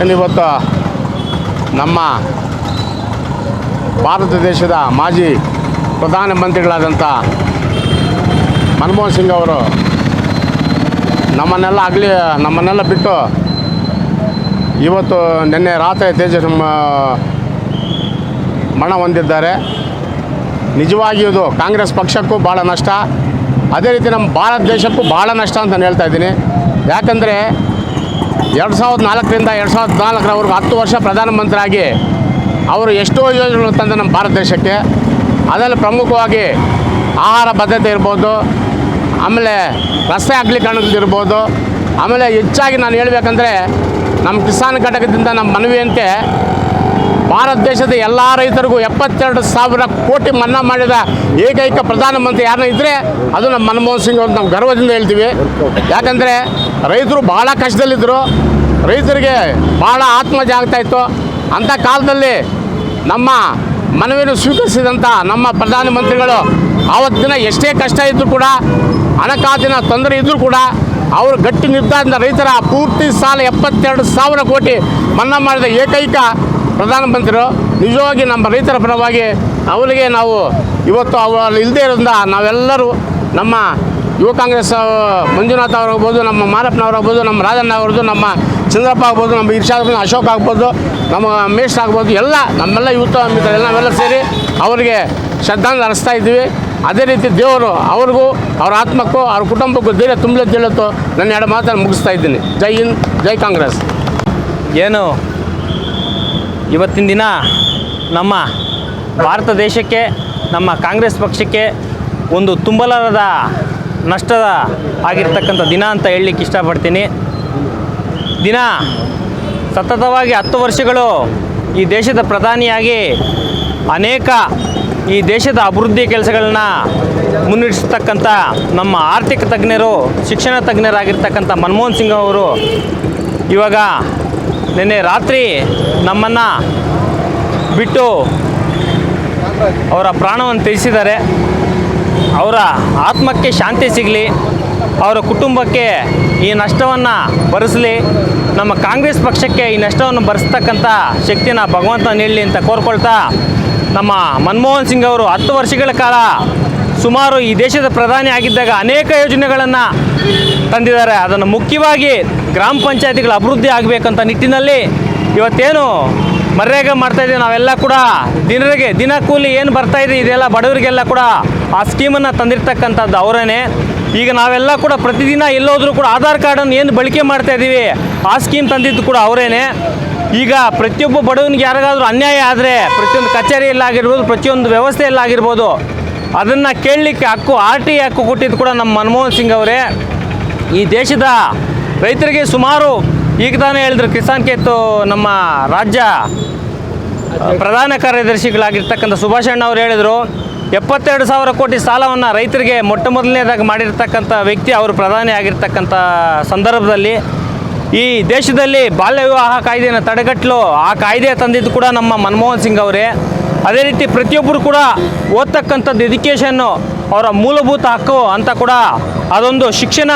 ಏನಿವತ್ತು ನಮ್ಮ ಭಾರತ ದೇಶದ ಮಾಜಿ ಪ್ರಧಾನಮಂತ್ರಿಗಳಾದಂಥ ಮನಮೋಹನ್ ಸಿಂಗ್ ಅವರು ನಮ್ಮನ್ನೆಲ್ಲ ಆಗಲಿ ನಮ್ಮನ್ನೆಲ್ಲ ಬಿಟ್ಟು ಇವತ್ತು ನಿನ್ನೆ ರಾತ್ರಿ ತೇಜ ನಮ್ಮ ಮರಣ ಹೊಂದಿದ್ದಾರೆ. ನಿಜವಾಗಿಯೂ ಇದು ಕಾಂಗ್ರೆಸ್ ಪಕ್ಷಕ್ಕೂ ಭಾಳ ನಷ್ಟ. ಅದೇ ರೀತಿ ನಮ್ಮ ಭಾರತ ದೇಶಕ್ಕೂ ಭಾಳ ನಷ್ಟ ಅಂತ ನಾನು ಹೇಳ್ತಾ ಇದ್ದೀನಿ. ಯಾಕಂದರೆ ಎರಡು ಸಾವಿರದ ನಾಲ್ಕರಿಂದ ಎರಡು ಸಾವಿರದ ನಾಲ್ಕರವರೆಗೂ ಹತ್ತು ವರ್ಷ ಪ್ರಧಾನಮಂತ್ರಿಯಾಗಿ ಅವರು ಎಷ್ಟೋ ಯೋಜನೆಗಳು ತಂದ ನಮ್ಮ ಭಾರತ ದೇಶಕ್ಕೆ. ಅದರಲ್ಲಿ ಪ್ರಮುಖವಾಗಿ ಆಹಾರ ಭದ್ರತೆ ಇರ್ಬೋದು, ಆಮೇಲೆ ರಸ್ತೆ ಅಗಲೀಕರಣದಿರ್ಬೋದು ಆಮೇಲೆ ಹೆಚ್ಚಾಗಿ ನಾನು ಹೇಳಬೇಕಂದ್ರೆ ನಮ್ಮ ಕಿಸಾನ್ ಘಟಕದಿಂದ ನಮ್ಮ ಮನವಿಯಂತೆ ಭಾರತ ದೇಶದ ಎಲ್ಲ ರೈತರಿಗೂ ಎಪ್ಪತ್ತೆರಡು ಸಾವಿರ ಕೋಟಿ ಮನ್ನಾ ಮಾಡಿದ ಏಕೈಕ ಪ್ರಧಾನಮಂತ್ರಿ ಯಾರನ್ನ ಇದ್ದರೆ ಅದು ನಮ್ಮ ಮನಮೋಹನ್ ಸಿಂಗ್ ಅಂತ ನಾವು ಗರ್ವದಿಂದ ಹೇಳ್ತೀವಿ. ಯಾಕಂದರೆ ರೈತರು ಭಾಳ ಕಷ್ಟದಲ್ಲಿದ್ದರು ರೈತರಿಗೆ ಭಾಳ ಆತ್ಮಹತ್ಯೆ ಆಗ್ತಾ ಇತ್ತು. ಅಂಥ ಕಾಲದಲ್ಲಿ ನಮ್ಮ ಮನವಿಯನ್ನು ಸ್ವೀಕರಿಸಿದಂಥ ನಮ್ಮ ಪ್ರಧಾನಮಂತ್ರಿಗಳು ಆವತ್ತಿನ ಎಷ್ಟೇ ಕಷ್ಟ ಇದ್ದರೂ ಕೂಡ, ಹಣಕಾಸಿನ ತೊಂದರೆ ಇದ್ದರೂ ಕೂಡ, ಅವರು ಗಟ್ಟಿ ನಿರ್ಧಾರದಿಂದ ರೈತರ ಪೂರ್ತಿ ಸಾಲ ಎಪ್ಪತ್ತೆರಡು ಸಾವಿರ ಕೋಟಿ ಮನ್ನಾ ಮಾಡಿದ ಏಕೈಕ ಪ್ರಧಾನಮಂತ್ರಿಗಳು ನಿಜವಾಗಿ ನಮ್ಮ ರೈತರ ಪರವಾಗಿ ಅವರಿಗೆ ನಾವು ಇವತ್ತು ಅವರು ಇಲ್ಲದೇ ಇರೋದ್ರಿಂದ ನಾವೆಲ್ಲರೂ ನಮ್ಮ ಯುವ ಕಾಂಗ್ರೆಸ್ ಮಂಜುನಾಥ್ ಅವರಾಗ್ಬೋದು ನಮ್ಮ ಮಾರಪ್ಪನವರಾಗ್ಬೋದು ನಮ್ಮ ರಾಜಣ್ಣ ಅವ್ರದ್ದು, ನಮ್ಮ ಚಂದ್ರಪ್ಪ ಆಗ್ಬೋದು, ನಮ್ಮ ಇರ್ಷಾದ್ ಅಶೋಕ್ ಆಗ್ಬೋದು, ನಮ್ಮ ಮೇಷ್ ಆಗ್ಬೋದು, ಎಲ್ಲ ನಮ್ಮೆಲ್ಲ ಯುವತ ಮಿತ್ರರೆಲ್ಲ ನಾವೆಲ್ಲ ಸೇರಿ ಅವರಿಗೆ ಶ್ರದ್ಧಾಂಜಲಿ ಅರ್ಸ್ತಾ ಇದ್ದೀವಿ. ಅದೇ ರೀತಿ ದೇವರು ಅವ್ರಿಗೂ, ಅವ್ರ ಆತ್ಮಕ್ಕೂ, ಅವ್ರ ಕುಟುಂಬಕ್ಕೂ ಧೈರ್ಯ ತುಂಬಲೇ ತಿಳಿಯುತ್ತೋ ನನ್ನ ಎರಡು ಮಾತನ್ನು ಮುಗಿಸ್ತಾ ಇದ್ದೀನಿ. ಜೈ ಹಿಂದ್, ಜೈ ಕಾಂಗ್ರೆಸ್. ಏನು? ಇವತ್ತಿನ ದಿನ ನಮ್ಮ ಭಾರತ ದೇಶಕ್ಕೆ, ನಮ್ಮ ಕಾಂಗ್ರೆಸ್ ಪಕ್ಷಕ್ಕೆ ಒಂದು ತುಂಬಲಾರದ ನಷ್ಟದ ಆಗಿರ್ತಕ್ಕಂಥ ದಿನ ಅಂತ ಹೇಳಲಿಕ್ಕೆ ಇಷ್ಟಪಡ್ತೀನಿ. ದಿನ ಸತತವಾಗಿ ಹತ್ತು ವರ್ಷಗಳು ಈ ದೇಶದ ಪ್ರಧಾನಿಯಾಗಿ ಅನೇಕ ಈ ದೇಶದ ಅಭಿವೃದ್ಧಿ ಕೆಲಸಗಳನ್ನ ಮುನ್ನಡೆಸ್ತಕ್ಕಂಥ ನಮ್ಮ ಆರ್ಥಿಕ ತಜ್ಞರು, ಶಿಕ್ಷಣ ತಜ್ಞರಾಗಿರ್ತಕ್ಕಂಥ ಮನಮೋಹನ್ ಸಿಂಗ್ ಅವರು ಇವಾಗ ನಿನ್ನೆ ರಾತ್ರಿ ನಮ್ಮನ್ನು ಬಿಟ್ಟು ಅವರ ಪ್ರಾಣವನ್ನು ತ್ಯಜಿಸಿದ್ದಾರೆ. ಅವರ ಆತ್ಮಕ್ಕೆ ಶಾಂತಿ ಸಿಗಲಿ. ಅವರ ಕುಟುಂಬಕ್ಕೆ ಈ ನಷ್ಟವನ್ನು ಭರಿಸಲಿ ನಮ್ಮ ಕಾಂಗ್ರೆಸ್ ಪಕ್ಷಕ್ಕೆ ಈ ನಷ್ಟವನ್ನು ಭರಿಸ್ತಕ್ಕಂಥ ಶಕ್ತಿನ ಭಗವಂತ ನೀಡಲಿ ಅಂತ ಕೋರ್ಕೊಳ್ತಾ ನಮ್ಮ ಮನಮೋಹನ್ ಸಿಂಗ್ ಅವರು ಹತ್ತು ವರ್ಷಗಳ ಕಾಲ ಸುಮಾರು ಈ ದೇಶದ ಪ್ರಧಾನಿ ಆಗಿದ್ದಾಗ ಅನೇಕ ಯೋಜನೆಗಳನ್ನು ತಂದಿದ್ದಾರೆ. ಅದನ್ನು ಮುಖ್ಯವಾಗಿ ಗ್ರಾಮ ಪಂಚಾಯತಿಗಳ ಅಭಿವೃದ್ಧಿ ಆಗಬೇಕಂತ ನಿಟ್ಟಿನಲ್ಲಿ ಇವತ್ತೇನು ಮರ್ಯಾಗ ಮಾಡ್ತಾ ಇದ್ದೀವಿ. ನಾವೆಲ್ಲ ಕೂಡ ದಿನರಿಗೆ ದಿನ ಕೂಲಿ ಏನು ಬರ್ತಾ ಇದೆ, ಇದೆಲ್ಲ ಬಡವರಿಗೆಲ್ಲ ಕೂಡ ಆ ಸ್ಕೀಮನ್ನು ತಂದಿರ್ತಕ್ಕಂಥದ್ದು ಅವರೇನೆ. ಈಗ ನಾವೆಲ್ಲ ಕೂಡ ಪ್ರತಿದಿನ ಎಲ್ಲೋದ್ರೂ ಕೂಡ ಆಧಾರ್ ಕಾರ್ಡನ್ನು ಏನು ಬಳಕೆ ಮಾಡ್ತಾ ಇದ್ದೀವಿ, ಆ ಸ್ಕೀಮ್ ತಂದಿದ್ದು ಕೂಡ ಅವರೇನೆ. ಈಗ ಪ್ರತಿಯೊಬ್ಬ ಬಡವನಿಗೆ ಯಾರಿಗಾದರೂ ಅನ್ಯಾಯ ಆದರೆ ಪ್ರತಿಯೊಂದು ಕಚೇರಿಯಲ್ಲಾಗಿರ್ಬೋದು, ಪ್ರತಿಯೊಂದು ವ್ಯವಸ್ಥೆಯಲ್ಲಾಗಿರ್ಬೋದು ಅದನ್ನು ಕೇಳಲಿಕ್ಕೆ ಹಕ್ಕು, ಆರ್ ಟಿ ಹಕ್ಕು ಕೊಟ್ಟಿದ್ದು ಕೂಡ ನಮ್ಮ ಮನಮೋಹನ್ ಸಿಂಗ್ ಅವರೇ. ಈ ದೇಶದ ರೈತರಿಗೆ ಸುಮಾರು, ಈಗ ತಾನೇ ಹೇಳಿದ್ರು ಕಿಸಾನ್ ಕೇತು ನಮ್ಮ ರಾಜ್ಯ ಪ್ರಧಾನ ಕಾರ್ಯದರ್ಶಿಗಳಾಗಿರ್ತಕ್ಕಂಥ ಸುಭಾಷ್ ಅಣ್ಣ ಅವರು ಹೇಳಿದರು, ಎಪ್ಪತ್ತೆರಡು ಸಾವಿರ ಕೋಟಿ ಸಾಲವನ್ನು ರೈತರಿಗೆ ಮೊಟ್ಟ ಮೊದಲನೇದಾಗಿ ಮಾಡಿರ್ತಕ್ಕಂಥ ವ್ಯಕ್ತಿ ಅವರು ಪ್ರಧಾನಿ ಆಗಿರ್ತಕ್ಕಂಥ ಸಂದರ್ಭದಲ್ಲಿ. ಈ ದೇಶದಲ್ಲಿ ಬಾಲ್ಯ ವಿವಾಹ ಕಾಯ್ದೆಯನ್ನು ತಡೆಗಟ್ಟಲು ಆ ಕಾಯ್ದೆ ತಂದಿದ್ದು ಕೂಡ ನಮ್ಮ ಮನಮೋಹನ್ ಸಿಂಗ್ ಅವರೇ. ಅದೇ ರೀತಿ ಪ್ರತಿಯೊಬ್ಬರು ಕೂಡ ಓದ್ತಕ್ಕಂಥದ್ದು ಎಜುಕೇಷನ್ನು ಅವರ ಮೂಲಭೂತ ಹಕ್ಕು ಅಂತ ಕೂಡ ಅದೊಂದು ಶಿಕ್ಷಣ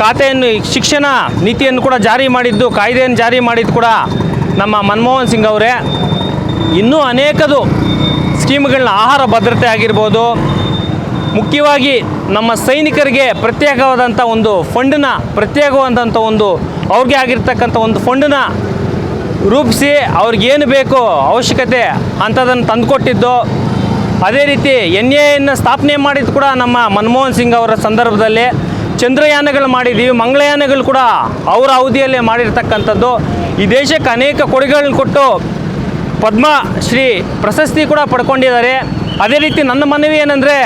ಖಾತೆಯನ್ನು, ಶಿಕ್ಷಣ ನೀತಿಯನ್ನು ಕೂಡ ಜಾರಿ ಮಾಡಿದ್ದು, ಕಾಯ್ದೆಯನ್ನು ಜಾರಿ ಮಾಡಿದ್ದು ಕೂಡ ನಮ್ಮ ಮನಮೋಹನ್ ಸಿಂಗ್ ಅವರೇ. ಇನ್ನೂ ಅನೇಕದು ಸ್ಕೀಮ್ಗಳನ್ನ ಆಹಾರ ಭದ್ರತೆ ಆಗಿರ್ಬೋದು, ಮುಖ್ಯವಾಗಿ ನಮ್ಮ ಸೈನಿಕರಿಗೆ ಪ್ರತ್ಯೇಕವಾದಂಥ ಒಂದು ಫಂಡನ್ನ ಪ್ರತ್ಯೇಕವಾದಂಥ ಒಂದು, ಅವ್ರಿಗೆ ಆಗಿರ್ತಕ್ಕಂಥ ಒಂದು ಫಂಡನ್ನ ರೂಪಿಸಿ ಅವ್ರಿಗೇನು ಬೇಕು ಅವಶ್ಯಕತೆ ಅಂಥದನ್ನು ತಂದುಕೊಟ್ಟಿದ್ದು. ಅದೇ ರೀತಿ ಎನ್ ಎ ಎನ್ನು ಸ್ಥಾಪನೆ ಮಾಡಿದ್ದು ಕೂಡ ನಮ್ಮ ಮನಮೋಹನ್ ಸಿಂಗ್ ಅವರ ಸಂದರ್ಭದಲ್ಲಿ. ಚಂದ್ರಯಾನಗಳು ಮಾಡಿದ್ದೀವಿ, ಮಂಗಳಯಾನಗಳು ಕೂಡ ಅವರ ಅವಧಿಯಲ್ಲೇ ಮಾಡಿರ್ತಕ್ಕಂಥದ್ದು. ಈ ದೇಶಕ್ಕೆ ಅನೇಕ ಕೊಡುಗೆಗಳನ್ನ ಕೊಟ್ಟು ಪದ್ಮಶ್ರೀ ಪ್ರಶಸ್ತಿ ಕೂಡ ಪಡ್ಕೊಂಡಿದ್ದಾರೆ. ಅದೇ ರೀತಿ ನನ್ನ ಮನವಿ ಏನಂದರೆ,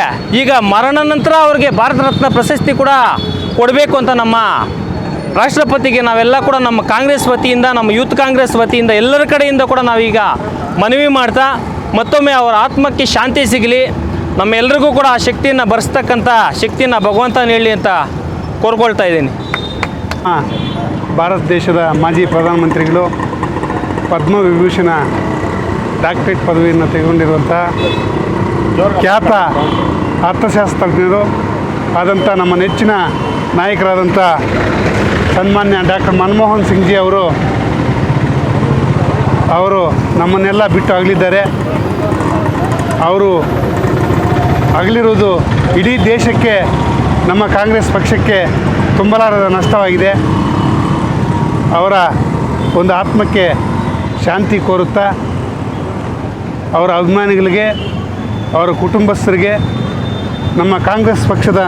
ಈಗ ಮರಣ ನಂತರ ಅವ್ರಿಗೆ ಭಾರತ ರತ್ನ ಪ್ರಶಸ್ತಿ ಕೂಡ ಕೊಡಬೇಕು ಅಂತ ನಮ್ಮ ರಾಷ್ಟ್ರಪತಿಗೆ ನಾವೆಲ್ಲ ಕೂಡ ನಮ್ಮ ಕಾಂಗ್ರೆಸ್ ವತಿಯಿಂದ, ನಮ್ಮ ಯೂತ್ ಕಾಂಗ್ರೆಸ್ ವತಿಯಿಂದ ಎಲ್ಲರ ಕಡೆಯಿಂದ ಕೂಡ ನಾವೀಗ ಮನವಿ ಮಾಡ್ತಾ, ಮತ್ತೊಮ್ಮೆ ಅವರ ಆತ್ಮಕ್ಕೆ ಶಾಂತಿ ಸಿಗಲಿ. ನಮ್ಮೆಲ್ಲರಿಗೂ ಕೂಡ ಆ ಶಕ್ತಿಯನ್ನು ಬರೆಸ್ತಕ್ಕಂಥ ಶಕ್ತಿಯನ್ನು ಭಗವಂತ ನೀಡಲಿ ಅಂತ ಕೋರ್ಕೊಳ್ತಾ ಇದ್ದೀನಿ. ಹಾಂ, ಭಾರತ ದೇಶದ ಮಾಜಿ ಪ್ರಧಾನಮಂತ್ರಿಗಳು ಪದ್ಮವಿಭೂಷಣ ಡಾಕ್ಟರೇಟ್ ಪದವಿಯನ್ನು ತೆಗೆದುಕೊಂಡಿರುವಂಥ ಖ್ಯಾತ ಅರ್ಥಶಾಸ್ತ್ರಜ್ಞರು, ಆದಂಥ ನಮ್ಮ ನೆಚ್ಚಿನ ನಾಯಕರಾದಂಥ ಸನ್ಮಾನ್ಯ ಡಾಕ್ಟರ್ ಮನಮೋಹನ್ ಸಿಂಗ್ಜಿ ಅವರು ಅವರು ನಮ್ಮನ್ನೆಲ್ಲ ಬಿಟ್ಟು ಅಗಲಿದ್ದಾರೆ. ಅವರು ಅಗಲಿರುವುದು ಇಡೀ ದೇಶಕ್ಕೆ, ನಮ್ಮ ಕಾಂಗ್ರೆಸ್ ಪಕ್ಷಕ್ಕೆ ತುಂಬಲಾರದ ನಷ್ಟವಾಗಿದೆ. ಅವರ ಒಂದು ಆತ್ಮಕ್ಕೆ ಶಾಂತಿ ಕೋರುತ್ತಾ, ಅವರ ಅಭಿಮಾನಿಗಳಿಗೆ, ಅವರ ಕುಟುಂಬಸ್ಥರಿಗೆ, ನಮ್ಮ ಕಾಂಗ್ರೆಸ್ ಪಕ್ಷದ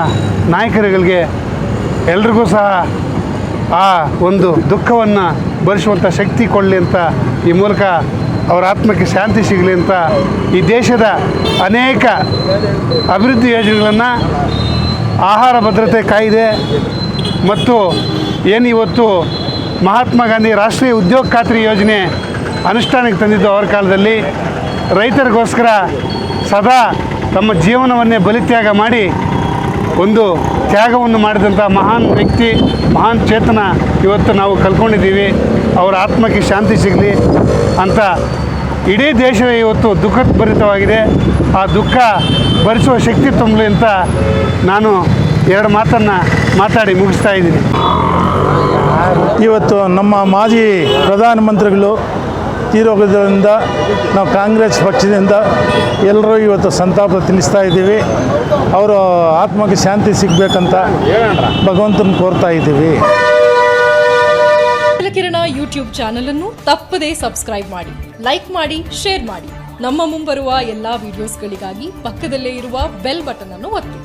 ನಾಯಕರುಗಳಿಗೆ ಎಲ್ರಿಗೂ ಸಹ ಆ ಒಂದು ದುಃಖವನ್ನು ಭರಿಸುವಂಥ ಶಕ್ತಿ ಕೊಡಲಿ ಅಂತ ಈ ಮೂಲಕ ಅವರ ಆತ್ಮಕ್ಕೆ ಶಾಂತಿ ಸಿಗಲಿ ಅಂತ ಈ ದೇಶದ ಅನೇಕ ಅಭಿವೃದ್ಧಿ ಯೋಜನೆಗಳನ್ನು ಆಹಾರ ಭದ್ರತೆ ಕಾಯ್ದೆ ಮತ್ತು ಏನು ಇವತ್ತು ಮಹಾತ್ಮ ಗಾಂಧಿ ರಾಷ್ಟ್ರೀಯ ಉದ್ಯೋಗ ಖಾತ್ರಿ ಯೋಜನೆ ಅನುಷ್ಠಾನಕ್ಕೆ ತಂದಿದ್ದು ಅವರ ಕಾಲದಲ್ಲಿ, ರೈತರಿಗೋಸ್ಕರ ಸದಾ ತಮ್ಮ ಜೀವನವನ್ನೇ ಬಲಿತ್ಯಾಗ ಮಾಡಿ ಒಂದು ತ್ಯಾಗವನ್ನು ಮಾಡಿದಂಥ ಮಹಾನ್ ವ್ಯಕ್ತಿ, ಮಹಾನ್ ಚೇತನ ಇವತ್ತು ನಾವು ಕಲ್ಕೊಂಡಿದ್ದೀವಿ ಅವರ ಆತ್ಮಕ್ಕೆ ಶಾಂತಿ ಸಿಗಲಿ ಅಂತ ಇಡೀ ದೇಶವೇ ಇವತ್ತು ದುಃಖಭರಿತವಾಗಿದೆ. ಆ ದುಃಖ ಭರಿಸುವ ಶಕ್ತಿ ತುಂಬಲಿ ಅಂತ ನಾನು ಎರಡು ಮಾತನ್ನು ಮಾತಾಡಿ ಮುಗಿಸ್ತಾ ಇದ್ದೀನಿ. ಇವತ್ತು ನಮ್ಮ ಮಾಜಿ ಪ್ರಧಾನಮಂತ್ರಿಗಳು ತೀರೋಗೋದ್ರಿಂದ ನಾವು ಕಾಂಗ್ರೆಸ್ ಪಕ್ಷದಿಂದ ಎಲ್ಲರೂ ಇವತ್ತು ಸಂತಾಪ ತಿಳಿಸ್ತಾ ಇದ್ದೀವಿ. ಅವರು ಆತ್ಮಕ್ಕೆ ಶಾಂತಿ ಸಿಗಬೇಕಂತ ಭಗವಂತನ ಕೋರ್ತಾ ಇದ್ದೀವಿ. ಕಿರಣ ಯೂಟ್ಯೂಬ್ ಚಾನಲ್ ಅನ್ನು ತಪ್ಪದೇ ಸಬ್ಸ್ಕ್ರೈಬ್ ಮಾಡಿ, ಲೈಕ್ ಮಾಡಿ, ಶೇರ್ ಮಾಡಿ. ನಮ್ಮ ಮುಂಬರುವ ಎಲ್ಲಾ ವಿಡಿಯೋಸ್ಗಳಿಗಾಗಿ ಪಕ್ಕದಲ್ಲೇ ಇರುವ ಬೆಲ್ ಬಟನ್ ಅನ್ನು ಒತ್ತಿ.